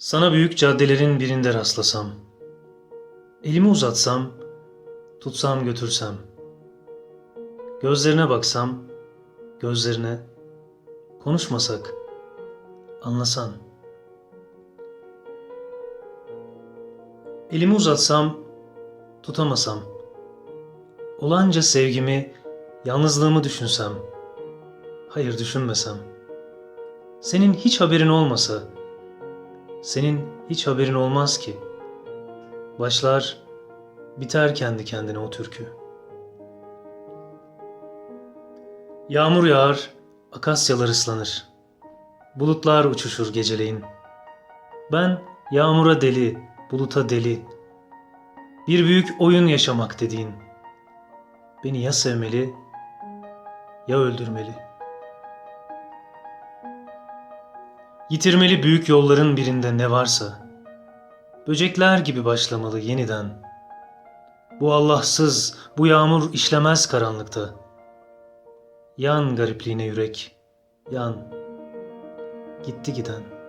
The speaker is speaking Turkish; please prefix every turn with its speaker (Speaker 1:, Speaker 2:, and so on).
Speaker 1: Sana büyük caddelerin birinde rastlasam, elimi uzatsam, tutsam götürsem, gözlerine baksam, gözlerine, konuşmasak, anlasan. Elimi uzatsam, tutamasam, olanca sevgimi, yalnızlığımı düşünsem, hayır düşünmesem, senin hiç haberin olmasa, senin hiç haberin olmaz ki. Başlar, biter kendi kendine o türkü. Yağmur yağar, akasyalar ıslanır. Bulutlar uçuşur geceleyin. Ben yağmura deli, buluta deli. Bir büyük oyun yaşamak dediğin. Beni ya sevmeli ya öldürmeli. Yitirmeli büyük yolların birinde ne varsa. Böcekler gibi başlamalı yeniden. Bu Allahsız, bu yağmur işlemez karanlıkta. Yan garipliğine yürek, yan. Gitti giden.''